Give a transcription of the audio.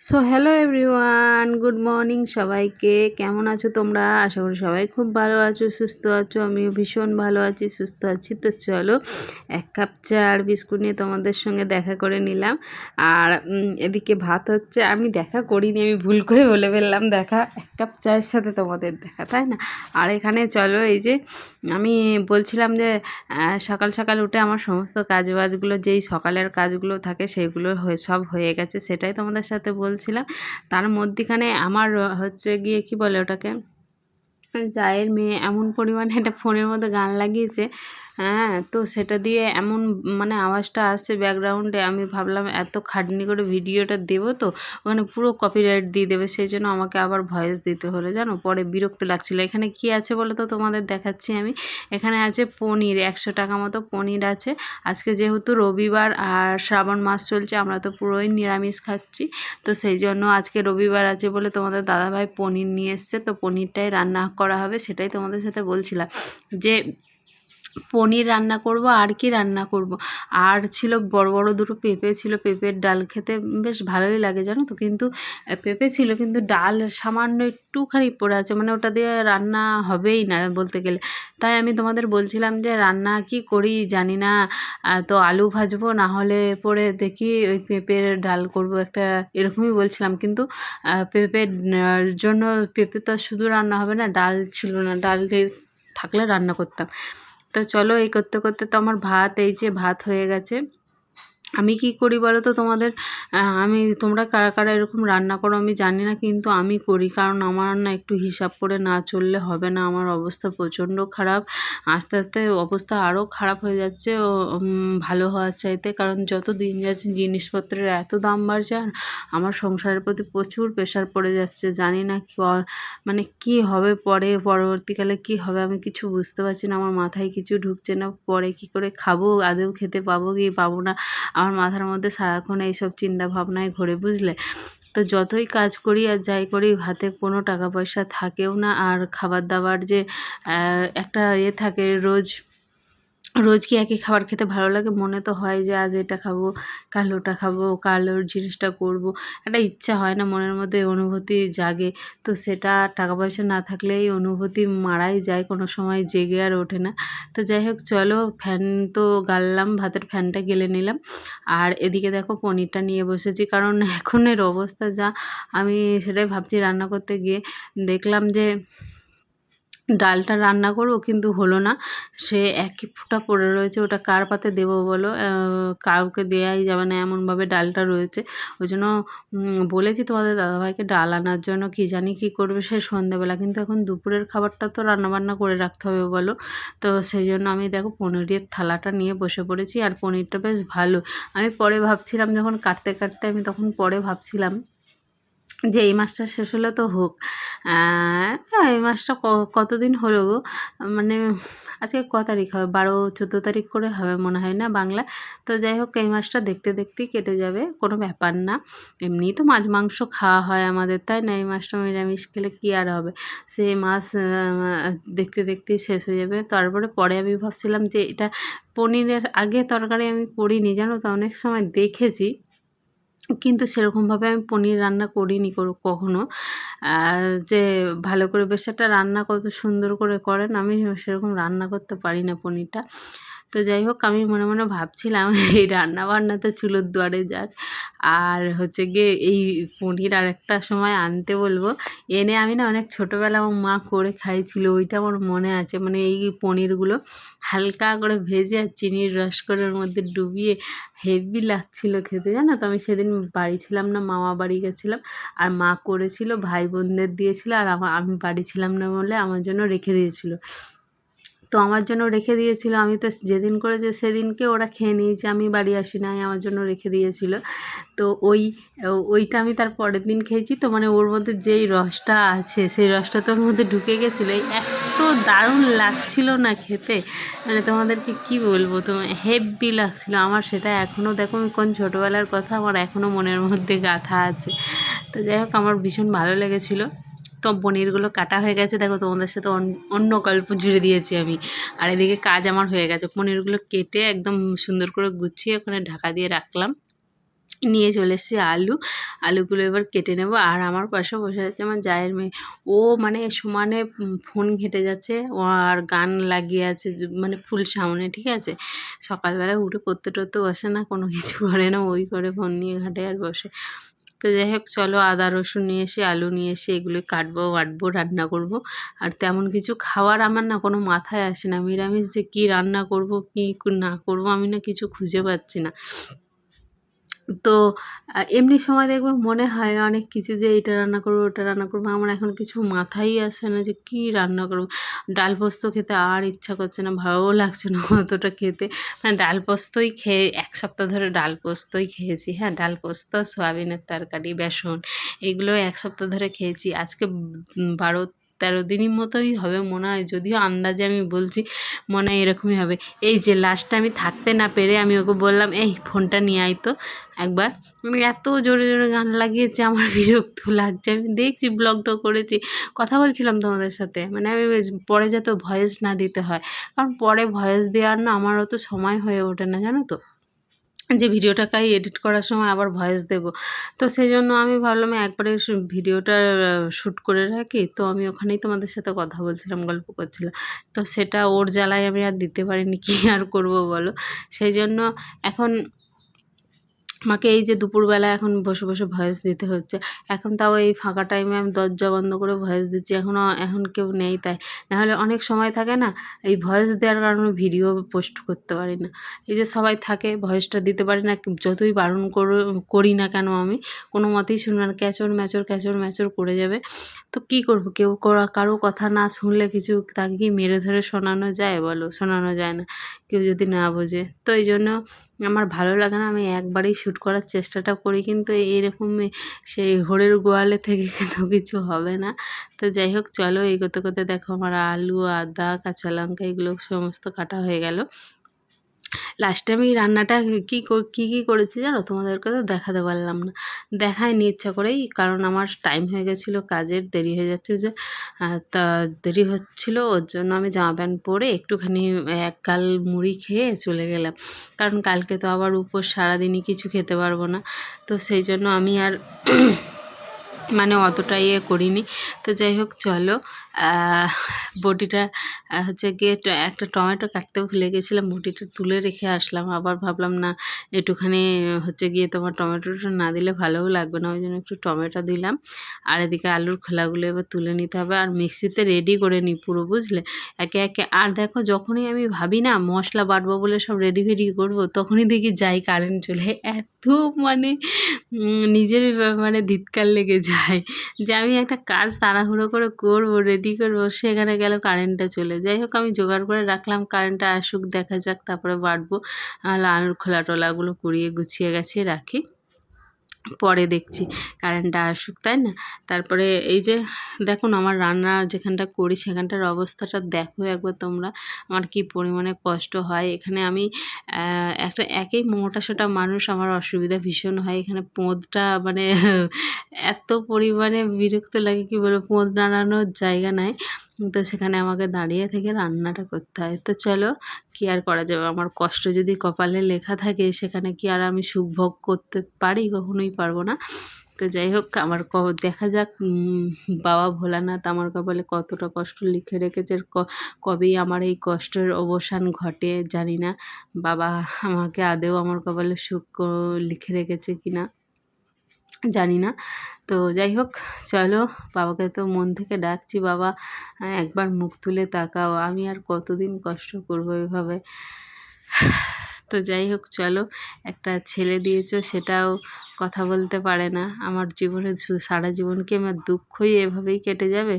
So hello everyone good morning সবাইকে। কেমন আছো তোমরা? আশা করি সবাই খুব ভালো আছো, সুস্থ আছো। আমিও ভীষণ ভালো আছি, সুস্থ আছি। তো চলো, এক কাপ চা আর বিস্কুট নিয়ে তোমাদের সঙ্গে দেখা করে নিলাম। আর এদিকে ভাত হচ্ছে। আমি দেখা করিনি, আমি ভুল করে বলে ফেললাম। দেখা, এক কাপ চায়ের সাথে তোমাদের দেখা, তাই না? আর এখানে চলো, এই যে, আমি বলছিলাম যে সকাল সকাল উঠে আমার সমস্ত কাজ বাজগুলো যেই সকালের কাজগুলো থাকে হয়ে, সব হয়ে গেছে। সেটাই তোমাদের সাথে বলছিলাম। তার মধ্যেখানে আমার হচ্ছে গিয়ে কি বলে ওটাকে, জায়ের মেয়ে এমন পরিমাণে একটা ফোনের মধ্যে গান লাগিয়েছে হ্যাঁ তো সেটা দিয়ে এমন মানে আওয়াজটা আসছে ব্যাকগ্রাউন্ডে আমি ভাবলাম এত খাটনি করে ভিডিওটা দেবো তো, ওখানে পুরো কপিরাইট দিয়ে দেবে, সেই জন্য আমাকে আবার ভয়েস দিতে হলো, জানো? পরে বিরক্ত লাগছিল। এখানে কি আছে বলে তো? তোমাদের দেখাচ্ছি আমি। এখানে আছে পনির, একশো টাকা মতো পনির আছে। আজকে যেহেতু রবিবার আর শ্রাবণ মাস চলছে, আমরা তো পুরোই নিরামিষ খাচ্ছি। তো সেই জন্য আজকে রবিবার আছে বলে তোমাদের দাদাভাই পনির নিয়ে এসছে, তো পনিরটাই রান্না করা হবে, সেটাই তোমাদের সাথে বলছিলাম। যে পনির রান্না করব, আর কি রান্না করব। আর ছিল বড় বড় দুটো পেঁপে ছিল, পেঁপের ডাল খেতে বেশ ভালোই লাগে জানো তো? কিন্তু পেঁপে ছিল, কিন্তু ডাল সামান্য একটুখানি পড়ে আছে মানে ওটা দিয়ে রান্না হবেই না বলতে গেলে। তাই আমি তোমাদের বলছিলাম যে রান্না কি করি জানি না। তো আলু ভাজবো, না হলে পরে দেখি ওই পেঁপের ডাল করব একটা, এরকমই বলছিলাম। কিন্তু পেঁপের জন্য পেঁপে তো শুধু রান্না হবে না, ডাল ছিল না, ডাল থাকলে রান্না করতাম। তো চলো এই করতে করতে তো আমার ভাত এই যে ভাত হয়ে গেছে। আমি কি করি বলো তো তোমাদের আমি, তোমরা কারা কারা এরকম রান্না করো আমি জানি না, কিন্তু আমি করি। কারণ আমার না একটু হিসাব করে না চললে হবে না। আমার অবস্থা প্রচণ্ড খারাপ। আস্তে আস্তে অবস্থা আরও খারাপ হয়ে যাচ্ছে। ও ভালো হওয়ার চাইতে। কারণ যত দিন যাচ্ছে জিনিসপত্রের এত দাম বাড়ছে আর আমার সংসারের প্রতি প্রচুর প্রেশার পড়ে যাচ্ছে। জানি না মানে কি হবে পরে, পরবর্তীকালে কি হবে আমি কিছু বুঝতে পারছি না। আমার মাথায় কিছু ঢুকছে না। পরে কি করে খাব? আদৌ খেতে পাবো কি পাবো না? আমার মাথার মধ্যে সারাক্ষণ এইসব চিন্তা ভাবনায় ঘোরে, বুঝলে? তো যতই কাজ করি আর যাই করি, হাতে কোনো টাকা পয়সা থাকেও না। আর খাবার দাবার যে একটা ইয়ে থাকে রোজ রোজ কি একই খাবার খেতে ভালো লাগে, মনে তো হয় যে আজ এটা খাব, কাল ওটা খাব, কাল ওর জিনিসটা করব। একটা ইচ্ছা হয় না, মনের মধ্যে অনুভূতি জাগে। তো সেটা টাকা পয়সা না থাকলে এই অনুভূতি মারাই যায়, কোনো সময় জেগে আর ওঠে না। তো যাই হোক, চলো ফ্যান তো গাললাম, ভাতের ফ্যানটা গেলে নিলাম। আর এদিকে দেখো পনিরটা নিয়ে বসেছি, কারণ এখনের অবস্থা যা, আমি সেটাই ভাবছি রান্না করতে গিয়ে। দেখলাম যে ডালটা রান্না করব কিন্তু হলো না। সে একই ফুটা পড়ে রয়েছে, ওটা কার পাতে দেবো বলো? কাউকে দেওয়াই যাবে না, এমনভাবে ডালটা রয়েছে। ওই জন্য বলেছি তোমাদের দাদাভাইকে ডাল আনার জন্য, কি জানি কি করবে সে সন্ধ্যেবেলা কিন্তু এখন দুপুরের খাবারটা তো রান্নাবান্না করে রাখতে হবে বলো। তো সেই জন্য আমি দেখো পনিরের থালাটা নিয়ে বসে পড়েছি, আর পনিরটা বেশ ভালো। আমি পরে ভাবছিলাম, যখন কাটতে কাটতে আমি তখন পরে ভাবছিলাম যে এই মাসটা শেষ হলে তো হোক। এই মাসটা কতদিন হলো গো? মানে আজকে ক তারিখ হবে? বারো, চোদ্দ তারিখ করে হবে মনে হয় না বাংলা তো যাই হোক, এই মাসটা দেখতে দেখতেই কেটে যাবে, কোনো ব্যাপার না। এমনিই তো মাছ মাংস খাওয়া হয় আমাদের, তাই না? এই মাসটা নিরামিষ খেলে কী আর হবে? সেই মাছ দেখতে দেখতেই শেষ হয়ে যাবে। তারপরে পরে আমি ভাবছিলাম যে এটা পনিরের আগে তরকারি আমি করিনি, জানো তো? অনেক সময় দেখেছি। কিন্তু সেরকমভাবে আমি পনির রান্না করিনি কখনো। যে ভালো করে বেশ একটা রান্না কত সুন্দর করে করেন, আমি সেরকম রান্না করতে পারি না পনিরটা। তো যাই হোক, আমি মনে মনে ভাবছিলাম এই রান্না বান্না তো চুলোর দুয়ারে যাক। আর হচ্ছে গিয়ে এই পনির আর একটা সময় আনতে বলব। এনে আমি না অনেক ছোটোবেলা আমার মা করে খাইছিল ওইটা আমার মনে আছে। মানে এই পনিরগুলো হালকা করে ভেজে আর চিনির রস করে ওর মধ্যে ডুবিয়ে হেভি লাগছিল খেতে, জানো তো? আমি সেদিন বাড়ি ছিলাম না, মামা বাড়ি গেছিলাম। আর মা করেছিল, ভাই বোনদের দিয়েছিল, আর আমি বাড়ি ছিলাম না বলে আমার জন্য রেখে দিয়েছিল। তো আমার জন্য রেখে দিয়েছিল। আমি তো যেদিন করেছে সেদিনকে ওরা খেয়ে নিয়েছে। আমি বাড়ি আসি নাই, আমার জন্য রেখে দিয়েছিল। তো ওই, ওইটা আমি তার পরের দিন খেয়েছি। তো মানে ওর মধ্যে যেই রসটা আছে, সেই রসটা তো ওর মধ্যে ঢুকে গেছিল। এত দারুণ লাগছিল না খেতে। মানে তোমাদেরকে কি বলব? তোমার হেভি লাগছিল। আমার সেটা এখনও দেখো কোন ছোটোবেলার কথা আমার এখনও মনের মধ্যে গাঁথা আছে। তো যাই হোক, আমার ভীষণ ভালো লেগেছিলো। তো পনিরগুলো কাটা হয়ে গেছে। দেখো তোমাদের সাথে অন- অন্য গল্প জুড়ে দিয়েছি আমি। আর এদিকে কাজ আমার হয়ে গেছে। পনিরগুলো কেটে একদম সুন্দর করে গুছিয়ে ওখানে ঢাকা দিয়ে রাখলাম। নিয়ে চলে এসেছি আলু। আলুগুলো এবার কেটে নেব। আর আমার পাশে বসে আছে আমার জায়ের মেয়ে। ও মানে সমানে ফোন ঘেঁটে যাচ্ছে। ও আর গান লাগিয়ে আছে মানে ফুল সামনে, ঠিক আছে? সকালবেলা উঠে পড়তে টরতে বসে না, কোনো কিছু করে না। ওই করে ফোন নিয়ে ঘাটে আর বসে। তো যাই হোক, চলো আদা, রসুন নিয়ে এসে, আলু নিয়ে এসে এগুলো কাটবো, বাটবো, রান্না করব। আর তেমন কিছু খাওয়ার আমার না কোনো মাথায় আসে না। নিরামিষ যে কী রান্না করব, কী না করব, আমি না কিছু খুঁজে পাচ্ছি না। তো এমনি সময় দেখবে মনে হয় অনেক কিছু যে এটা রান্না করব, ওটা রান্না করব। আমার এখন কিছু মাথায় আসে না যে কী রান্না করব। ডাল পোস্ত খেতে আর ইচ্ছা করছে না ভালোও লাগছে না অতটা খেতে। মানে ডাল পোস্তই খেয়ে, এক সপ্তাহ ধরে ডাল পোস্তই খেয়েছি। হ্যাঁ ডাল পোস্ত, সয়াবিনের তরকারি, বেসন, এগুলো এক সপ্তাহ ধরে খেয়েছি। আজকে বারো তেরো দিনই মতোই হবে মনে হয়। যদিও আন্দাজে আমি বলছি, মনে হয় এরকমই হবে। এই যে লাস্টে আমি থাকতে না পেরে আমি ওকে বললাম, এই ফোনটা নিয়ে আয় তো। একবার আমি এত জোরে জোরে গান লাগিয়েছে, আমার বিরক্ত লাগছে। আমি দেখছি ব্লগটাও করেছি, কথা বলছিলাম তোমাদের সাথে। মানে আমি পরে যাতে ভয়েস না দিতে হয়। কারণ পরে ভয়েস দেওয়ার না আমার অত সময় হয়ে ওঠে না, জানো তো? যে ভিডিওটাকে এডিট করার সময় আবার ভয়েস দেব। তো সেই জন্য আমি ভাবলাম একবারে ভিডিওটা শ্যুট করে রাখি। তো আমি ওখানেই তোমাদের সাথে কথা বলছিলাম, গল্প করছিলাম। তো সেটা ওর জ্বালায় আমি আর দিতে পারিনি, কি আর করব বলো? সেই জন্য এখন আমাকে এই যে দুপুরবেলা এখন বসে বসে ভয়েস দিতে হচ্ছে। এখন তাও এই ফাঁকা টাইমে আমি দরজা বন্ধ করে ভয়েস দিচ্ছি। এখনও এখন কেউ নেই তাই। নাহলে অনেক সময় থাকে না, এই ভয়েস দেওয়ার কারণে ভিডিও পোস্ট করতে পারি না। এই যে সবাই থাকে ভয়েসটা দিতে পারি না, যতই বারণ করো- না কেন আমি, কোনো মতেই শুনবে না। ক্যাচর ম্যাচর ক্যাচর ম্যাচর করে যাবে। তো কী করব? কেউ কারও কথা না শুনলে কিছু তাকে কি মেরে ধরে শোনানো যায় বলো? শোনানো যায় না। কেউ যদি না বোঝে। তো এই জন্য আমার ভালো লাগে না, আমি একবারেই শ্যুট করার চেষ্টাটা করি, কিন্তু এইরকম সেই হোড়ের গোয়ালে থেকে কেন কিছু হবে না। তো যাই হোক, চলো এই করতে করতে দেখো আমার আলু, আদা, কাঁচা লঙ্কা, এগুলো সমস্ত কাটা হয়ে গেল। লাস্টে আমি রান্নাটা কী কী কী করেছি জানো? তোমাদেরকে তো দেখাতে পারলাম না। দেখায়নি ইচ্ছা করেই, কারণ আমার টাইম হয়ে গেছিল কাজের, দেরি হয়ে যাচ্ছে যে তা দেরি হচ্ছিল, ওর জন্য আমি জামা প্যান্ট পরে একটুখানি, এক গাল মুড়ি খেয়ে চলে গেলাম। কারণ কালকে তো আবার উপর সারাদিনই কিছু খেতে পারব না। তো সেই জন্য আমি আর মানে অতটা ইয়ে করিনি। তো যাই হোক, চলো। বটিটা হচ্ছে গিয়ে একটা টমেটো কাটতেও ভুলে গেছিলাম, বটিটা তুলে রেখে আসলাম। আবার ভাবলাম, না, একটুখানি, হচ্ছে গিয়ে তোমার টমেটোটা না দিলে ভালোও লাগবে না। ওই জন্য একটু টমেটো দিলাম। আর এদিকে আলুর খোলাগুলো এবার তুলে নিতে হবে। আর মিক্সিতে রেডি করে নিই পুরো, বুঝলে? একে একে, আর দেখো, যখনই আমি ভাবি, না, মশলা বাটবো বলে সব রেডি ফেডি করব, তখনই দেখি যাই কারেন্ট চলে। এত মানে নিজের মানে ধিৎকার লেগে যায় যে আমি একটা কাজ তাড়াহুড়ো করে করব রেডি করব সেখানে গেল কারেন্টটা চলে। যাই হোক আমি জোগাড় করে রাখলাম। কারেন্টটা আসুক, দেখা যাক, তারপরে বাড়বো। আর খোলা টোলাগুলো পুড়িয়ে গুছিয়ে গেছে, রাখি। পরে দেখছি। কারেন্টটা আসুক, তাই না? তারপরে এই যে দেখুন আমার রান্না যেখানটা করি সেখানটার অবস্থাটা দেখো একবার তোমরা। আমার কি পরিমাণে কষ্ট হয়। এখানে আমি একটা একেই মোটা সোটা মানুষ আমার অসুবিধা ভীষণ হয়। এখানে পোঁদটা মানে এত পরিমাণে বিরক্ত লাগে কি বলব? পোঁদ নাড়ানোর জায়গা নাই। তো সেখানে আমাকে দাঁড়িয়ে থেকে রান্নাটা করতে হয়। তো চলো, কি আর করা যাবে? আমার কষ্ট যদি কপালে লেখা থাকে, সেখানে কি আর আমি সুখ ভোগ করতে পারি? কখনোই পারব না। তো যাই হোক, আমার ক, দেখা যাক বাবা ভোলানাথ আমার কপালে কতটা কষ্ট লিখে রেখেছে। কবেই আমার এই কষ্টের অবসান ঘটে জানি না। বাবা আমাকে আদেও আমার কপালে সুখ লিখে রেখেছে কি না জানি না। তো যাই হোক, চলো, বাবাকে তো মন থেকে ডাকছি। বাবা একবার মুখ তুলে তাকাও। আমি আর কতদিন কষ্ট করব এভাবে? তো যাই হোক, চলো, একটা ছেলে দিয়েছ, সেটাও কথা বলতে পারে না। আমার জীবনে সারা জীবন কি আমার দুঃখই এভাবেই কেটে যাবে?